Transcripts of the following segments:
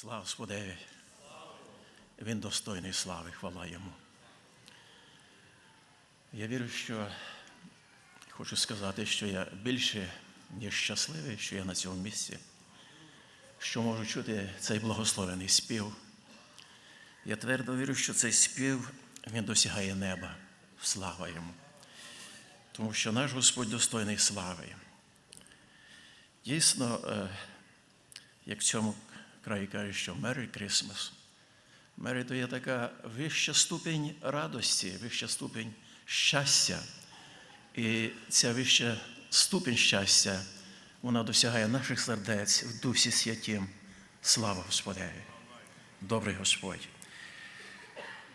Слава Господеві. Він достойний слави, хвала йому. Я вірю, що хочу сказати, що я більше, ніж щасливий, що я на цьому місці, що можу чути цей благословений спів. Я твердо вірю, що цей спів він досягає неба. Слава йому. Тому що наш Господь достойний слави. Дійсно, е, як в цьому краї кажуть, що Merry Christmas. Merry – то є така вища ступінь радості, вища ступінь щастя. І ця вища ступінь щастя, вона досягає наших сердець в Дусі Святім. Слава Господеві! Добрий Господь!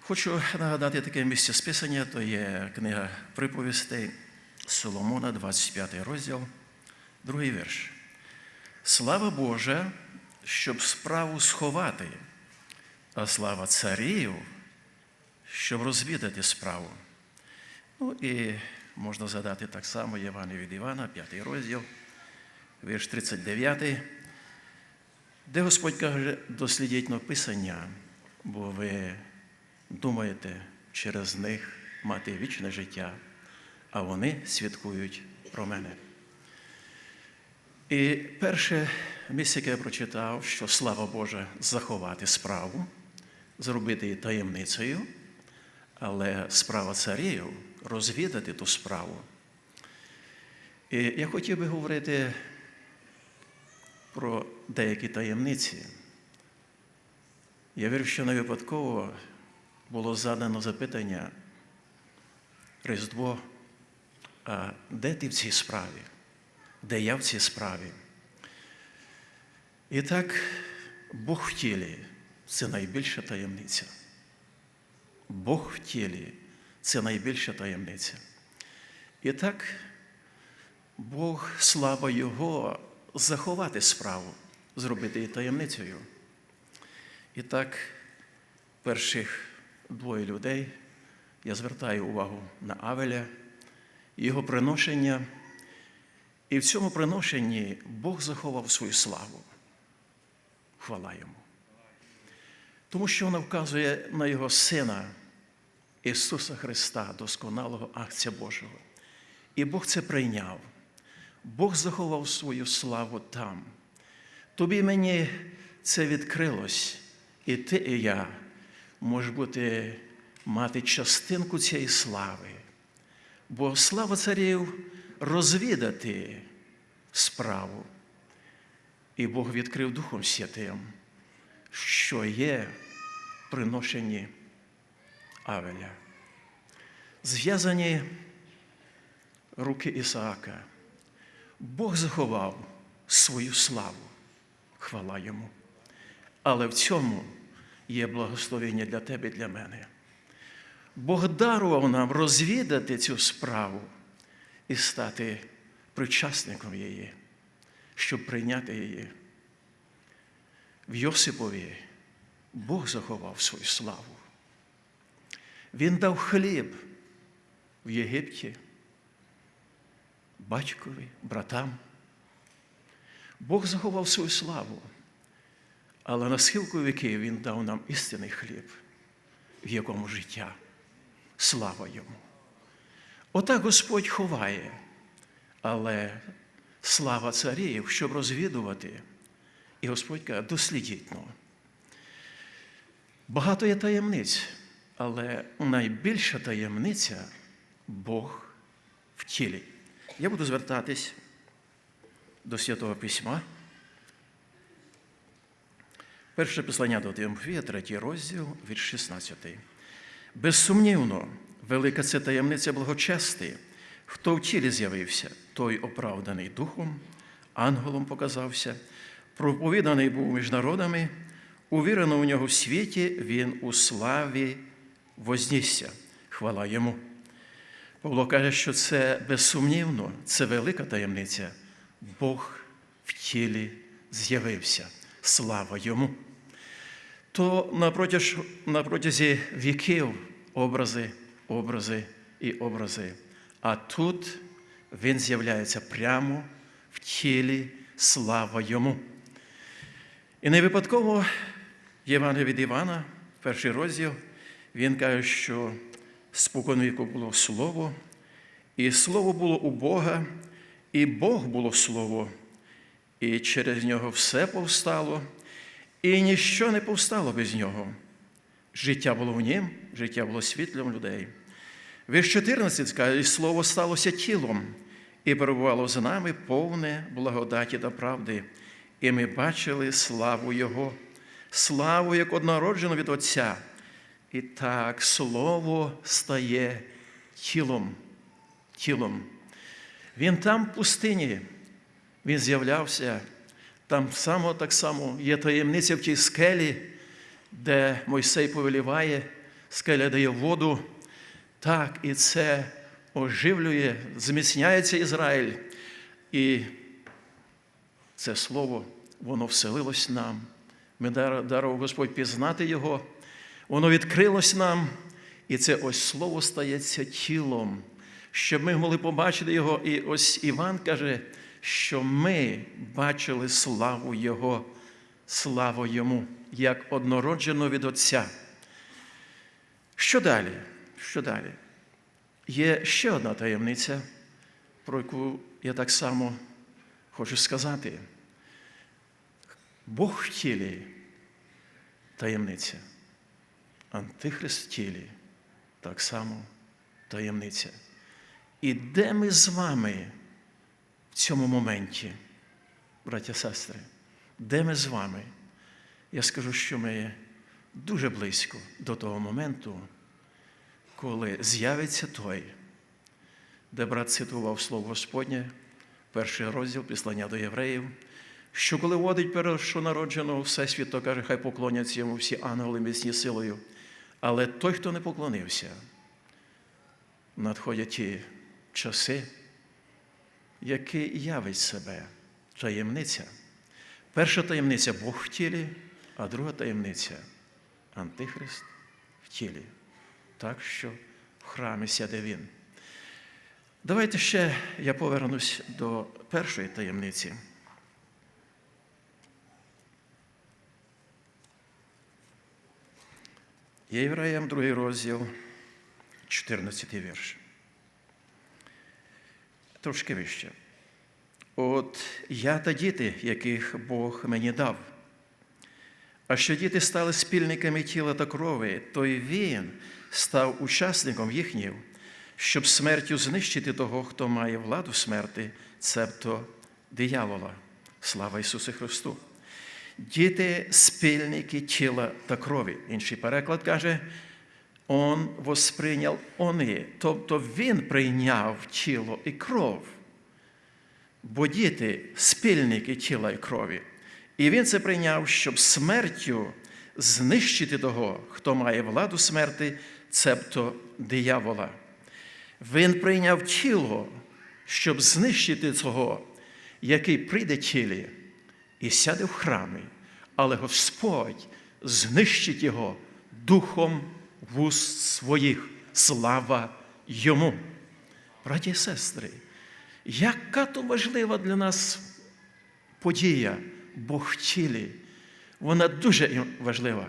Хочу нагадати таке місце списання, то є книга приповістей Соломона, 25 розділ, другий вірш. Слава Божа, щоб справу сховати, а слава царів, щоб розвідати справу. Ну і можна згадати так само Євангелію від Івана, 5 розділ, вірш 39, де Господь каже, дослідіть написання, бо ви думаєте через них мати вічне життя, а вони святкують про мене. І перше місце, яке я прочитав, що слава Божа заховати справу, зробити її таємницею, але справа царів розвідати ту справу. І я хотів би говорити про деякі таємниці. Я вірю, що не випадково було задано запитання Різдво, а де ти в цій справі? Де я в цій справі? І так, Бог в тілі це найбільша таємниця. Бог в тілі це найбільша таємниця. І так, Бог, слава Його, заховати справу, зробити її таємницею. І так, перших двоє людей я звертаю увагу на Авеля, його приношення. І в цьому приношенні Бог заховав свою славу. Хвала йому. Тому що вона вказує на Його Сина Ісуса Христа, досконалого акція Божого. І Бог це прийняв. Бог заховав свою славу там. Тобі мені це відкрилось, і ти, і я може бути мати частинку цієї слави. Бо слава царів розвідати справу. І Бог відкрив Духом Святим, що є приношені Авеля. Зв'язані руки Ісаака. Бог заховав свою славу, хвала йому. Але в цьому є благословення для тебе і для мене. Бог дарував нам розвідати цю справу і стати причасником її, щоб прийняти її. В Йосипові Бог заховав свою славу. Він дав хліб в Єгипті, батькові, братам. Бог заховав свою славу, але на схилку віків Він дав нам істинний хліб, в якому життя. Слава йому. Отак Господь ховає, але слава царів, щоб розвідувати. І Господь каже, дослідіть. Ну. Багато є таємниць, але найбільша таємниця Бог в тілі. Я буду звертатись до Святого Письма. Перше послання до Тимофія, третій розділ, від 16. Безсумнівно, велика це таємниця благочести. Хто в тілі з'явився, той оправданий духом, ангелом показався, проповіданий був між народами, увірено у нього в світі, він у славі вознісся. Хвала йому. Павло каже, що це безсумнівно, це велика таємниця. Бог в тілі з'явився. Слава йому. То на протязі віків образи, образи і образи. А тут він з'являється прямо в тілі слава йому. І не випадково Євангелія від Івана, перший розділ, він каже, що споконвіку було Слово, і Слово було у Бога, і Бог було Слово, і через нього все повстало, і ніщо не повстало без нього. Життя було в нім, життя було світлом людей. Вірш 14 каже, і слово сталося тілом, і перебувало з нами повне благодаті та правди. І ми бачили славу Його, славу як однороджену від Отця. І так Слово стає тілом. тілом. Він там в пустині, він з'являвся, там само так само є таємниця в тій скелі, де Мойсей повеліває, скеля дає воду. Так, і це оживлює, зміцняється Ізраїль. І це слово, воно вселилось нам. Ми дарував Господь пізнати Його, воно відкрилось нам, і це ось слово стається тілом, щоб ми могли побачити Його. І ось Іван каже, що ми бачили славу Його, славу Йому, як однороджено від Отця. Що далі? Що далі? Є ще одна таємниця, про яку я так само хочу сказати. Бог в тілі таємниця, Антихрист в тілі так само таємниця. І де ми з вами в цьому моменті, браття сестри, де ми з вами? Я скажу, що ми дуже близько до того моменту, коли з'явиться той, де брат цитував Слово Господнє, перший розділ післання до євреїв, що коли водить першонародженого Всесвіт, то каже, хай поклоняться йому всі ангели міцні силою. Але той, хто не поклонився, надходять ті часи, які явить себе таємниця. Перша таємниця Бог в тілі, а друга таємниця Антихрист в тілі. Так що в храмі сяде він. Давайте ще я повернусь до першої таємниці. Євреям, другий розділ, 14 вірш. Трошки вище. От я та діти, яких Бог мені дав. А що діти стали спільниками тіла та крови, то й він став учасником їхніх, щоб смертю знищити того, хто має владу смерти, цебто диявола. Слава Ісусу Христу! Діти спільники тіла та крові. Інший переклад каже, Он восприйняв они, тобто Він прийняв тіло і кров. Бо діти спільники тіла і крові. І він це прийняв, щоб смертю знищити того, хто має владу смерти, цебто диявола. Він прийняв тіло, щоб знищити того, який прийде тілі і сяде в храмі, але Господь знищить його духом вуст своїх. Слава йому. Браті і сестри, яка то важлива для нас подія, Бог хотіли. вона дуже важлива.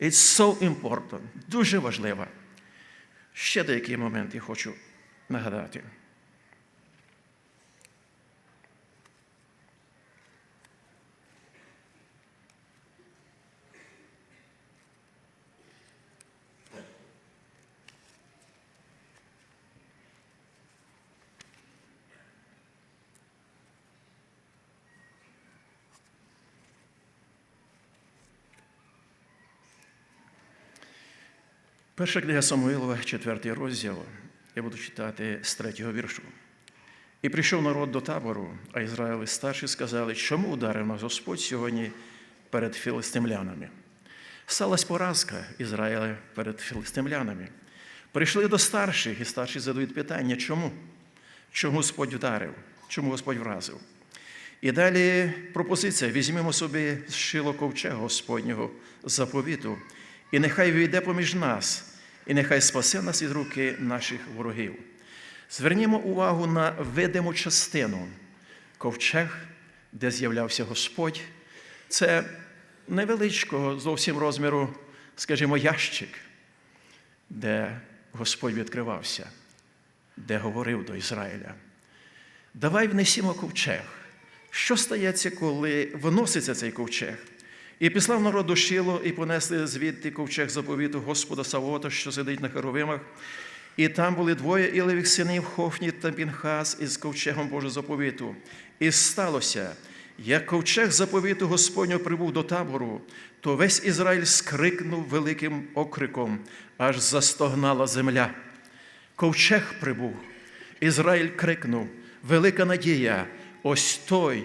It's so important, дуже важлива. Ще деякі моменти хочу нагадати. Перша книга Самуїлова, четвертий розділ, я буду читати з третього віршу. І прийшов народ до табору, а Ізраїли старші сказали, чому ударив нас Господь сьогодні перед філистимлянами. Сталась поразка Ізраїля перед філистимлянами. Прийшли до старших, і старші задають питання, чому? Чому Господь вдарив? Чому Господь вразив? І далі пропозиція: візьмемо собі шило ковчега Господнього заповіту, і нехай війде поміж нас, і нехай спасе нас від руки наших ворогів. Звернімо увагу на видиму частину ковчег, де з'являвся Господь. Це невеличкого зовсім розміру, скажімо, ящик, де Господь відкривався, де говорив до Ізраїля. Давай внесімо ковчег. Що стається, коли виноситься цей ковчег? І післав народ до Шило, і понесли звідти ковчег заповіту Господа Савота, що сидить на херовимах. І там були двоє Ілевих синів Хофні та Пінхас із ковчегом Божого заповіту. І сталося, як ковчег заповіту Господнього прибув до табору, то весь Ізраїль скрикнув великим окриком, аж застогнала земля. Ковчег прибув. Ізраїль крикнув: Велика надія! Ось той,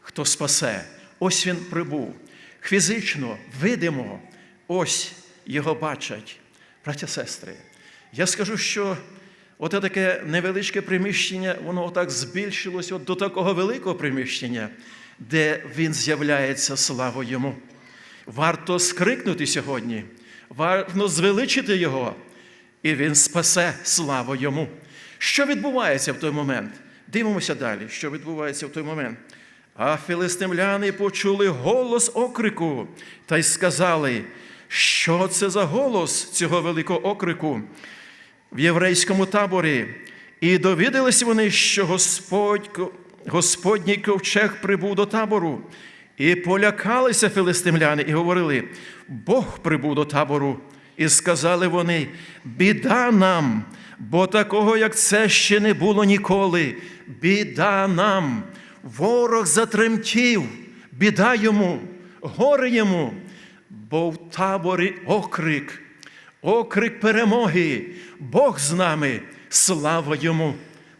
хто спасе, ось він прибув. Фізично, видимо, ось його бачать. Браття, сестри, я скажу, що оте таке невеличке приміщення, воно отак збільшилось от до такого великого приміщення, де він з'являється славою йому. Варто скрикнути сьогодні, варто звеличити його, і він спасе славу йому. Що відбувається в той момент? Дивимося далі, що відбувається в той момент. А філистимляни почули голос окрику та й сказали, що це за голос цього великого окрику в єврейському таборі. І довідалися вони, що Господь, Господній ковчег прибув до табору. І полякалися філистимляни і говорили: Бог прибув до табору. І сказали вони: біда нам, бо такого, як це ще не було ніколи. Біда нам. Ворог затремтів, біда йому, горе йому, бо в таборі окрик, окрик перемоги, Бог з нами, слава йому.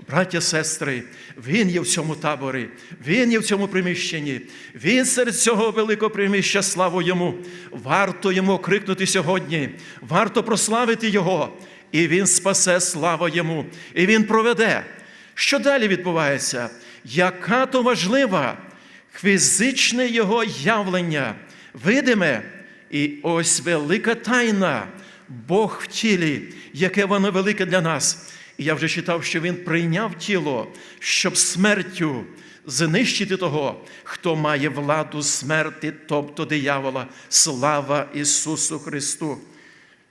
Браття, сестри, Він є в цьому таборі, Він є в цьому приміщенні, Він серед цього великого приміщення, славу йому. Варто йому крикнути сьогодні, варто прославити Його, і Він спасе слава йому, і Він проведе. Що далі відбувається? Яка то важлива фізичне Його явлення, видиме, і ось велика тайна, Бог в тілі, яке воно велике для нас. І я вже читав, що Він прийняв тіло, щоб смертю знищити того, хто має владу смерти, тобто диявола. Слава Ісусу Христу.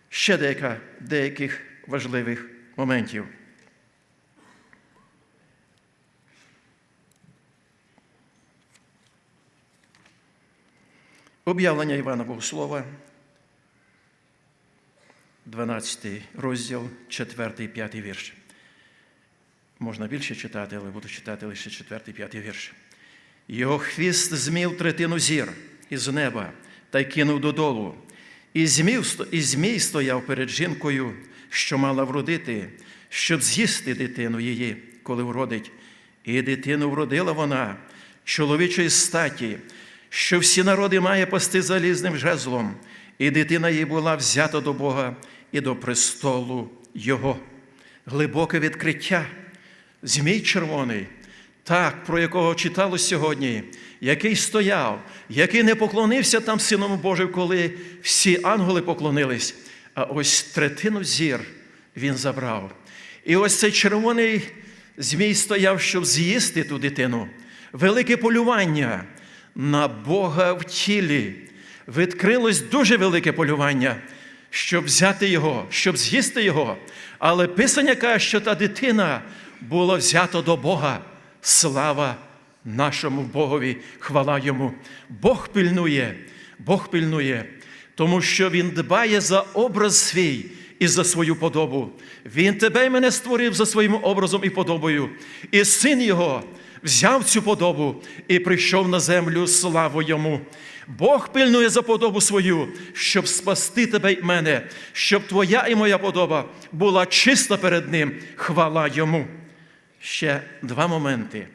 Ще деяка, деяких важливих моментів. Об'явлення Івана Богослова, 12 розділ, 4, 5 вірш. Можна більше читати, але буду читати лише 4, 5 вірш. Його хвіст змів третину зір із неба та й кинув додолу. І змій, стояв перед жінкою, що мала вродити, щоб з'їсти дитину її, коли вродить. І дитину вродила вона чоловічої статі, що всі народи має пасти залізним жезлом, і дитина їй була взята до Бога і до престолу Його. Глибоке відкриття, змій червоний, так, про якого читало сьогодні, який стояв, який не поклонився там Сином Божим, коли всі ангели поклонились, а ось третину зір він забрав. І ось цей червоний змій стояв, щоб з'їсти ту дитину. Велике полювання на Бога в тілі. Відкрилось дуже велике полювання, щоб взяти його, щоб з'їсти його. Але Писання каже, що та дитина була взята до Бога. Слава нашому Богові, хвала йому. Бог пильнує, Бог пильнує, тому що Він дбає за образ свій і за свою подобу. Він тебе і мене створив за своїм образом і подобою. І син Його взяв цю подобу і прийшов на землю славу йому. Бог пильнує за подобу свою, щоб спасти тебе й мене, щоб твоя і моя подоба була чиста перед Ним. Хвала йому. Ще два моменти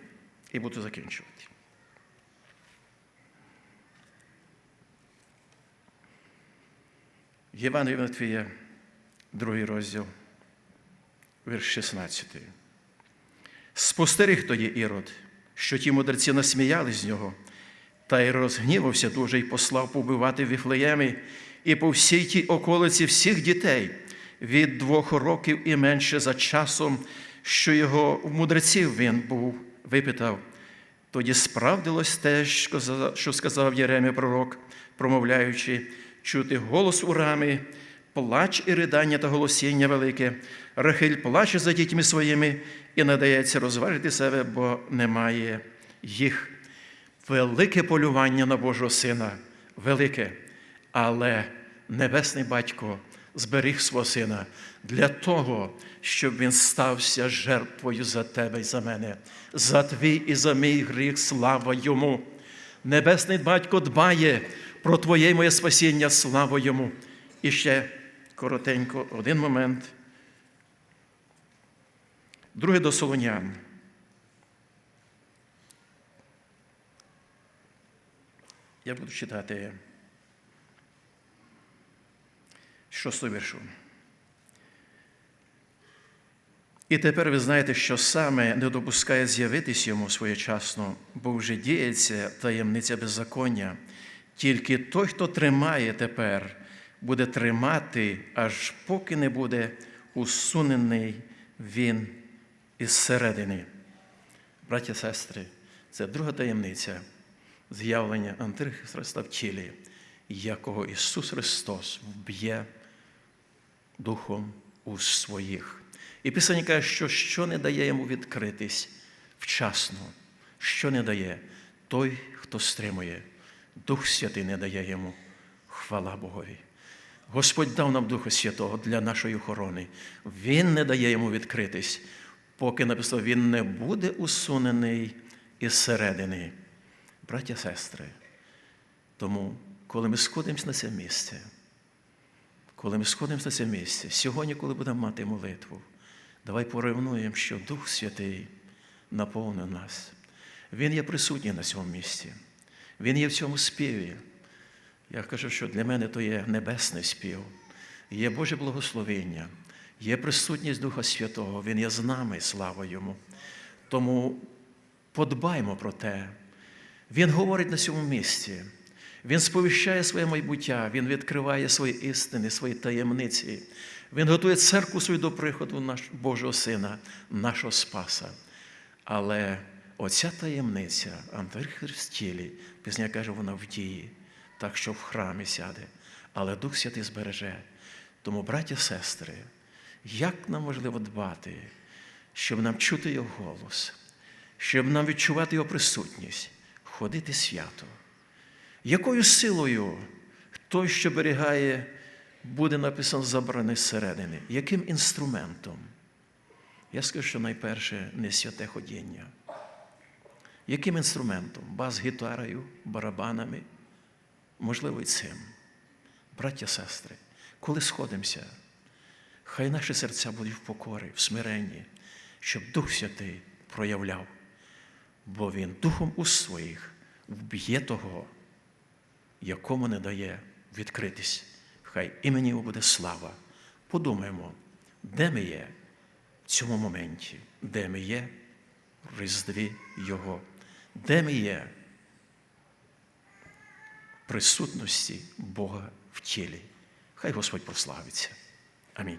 і буду закінчувати. Євангелія Матвія, другий розділ, вірш 16. Спостеріг тоді Ірод, що ті мудреці насміяли з нього, та й розгнівався дуже і послав побивати в Віфлеємі і по всій тій околиці всіх дітей від двох років і менше за часом, що його в мудреців він був випитав. Тоді справдилось те, що сказав Єремія пророк, промовляючи, чути голос у рами, плач і ридання та голосіння велике. Рахиль плаче за дітьми своїми і надається розважити себе, бо немає їх. Велике полювання на Божого Сина, велике, але Небесний Батько зберіг свого сина для того, щоб він стався жертвою за тебе і за мене, за твій і за мій гріх, слава йому. Небесний Батько дбає про Твоє і моє спасіння, слава йому. І ще коротенько, один момент. Друге до Солонян. Я буду читати шосту віршу. І тепер ви знаєте, що саме не допускає з'явитись йому своєчасно, бо вже діється таємниця беззаконня. Тільки той, хто тримає тепер, буде тримати, аж поки не буде усунений він із середини. Браті і сестри, це друга таємниця з'явлення Антихриста в тілі, якого Ісус Христос вб'є духом у своїх. І Писання каже, що що не дає йому відкритись вчасно, що не дає той, хто стримує. Дух Святий не дає йому. Хвала Богові. Господь дав нам Духа Святого для нашої охорони. Він не дає йому відкритись, поки написано, він не буде усунений із середини. Браття, сестри. Тому, коли ми сходимося на це місце, коли ми сходимося на це місце, сьогодні, коли будемо мати молитву, давай порівнуємо, що Дух Святий наповнив нас. Він є присутній на цьому місці. Він є в цьому співі. Я кажу, що для мене то є небесний спів, є Боже благословення, є присутність Духа Святого, Він є з нами, слава Йому. Тому подбаймо про те. Він говорить на цьому місці. Він сповіщає своє майбуття, Він відкриває свої істини, свої таємниці. Він готує церкву свою до приходу Божого Сина, нашого Спаса. Але оця таємниця, Антихрист в тілі, пісня каже, вона в дії, так що в храмі сяде, але Дух Святий збереже. Тому, браті сестри, як нам важливо дбати, щоб нам чути Його голос, щоб нам відчувати Його присутність, ходити свято. Якою силою той, що берігає, буде написано забраний зсередини? Яким інструментом? Я скажу, що найперше не святе ходіння. Яким інструментом? Бас-гітарою, барабанами? Можливо, і цим. Браття, сестри, коли сходимося, хай наші серця будуть в покорі, в смиренні, щоб Дух Святий проявляв, бо Він Духом у своїх вб'є того, якому не дає відкритись. Хай імені його буде слава. Подумаємо, де ми є в цьому моменті, де ми є в Різдві Його, де ми є присутності Бога в тілі. Хай Господь прославиться. Амінь.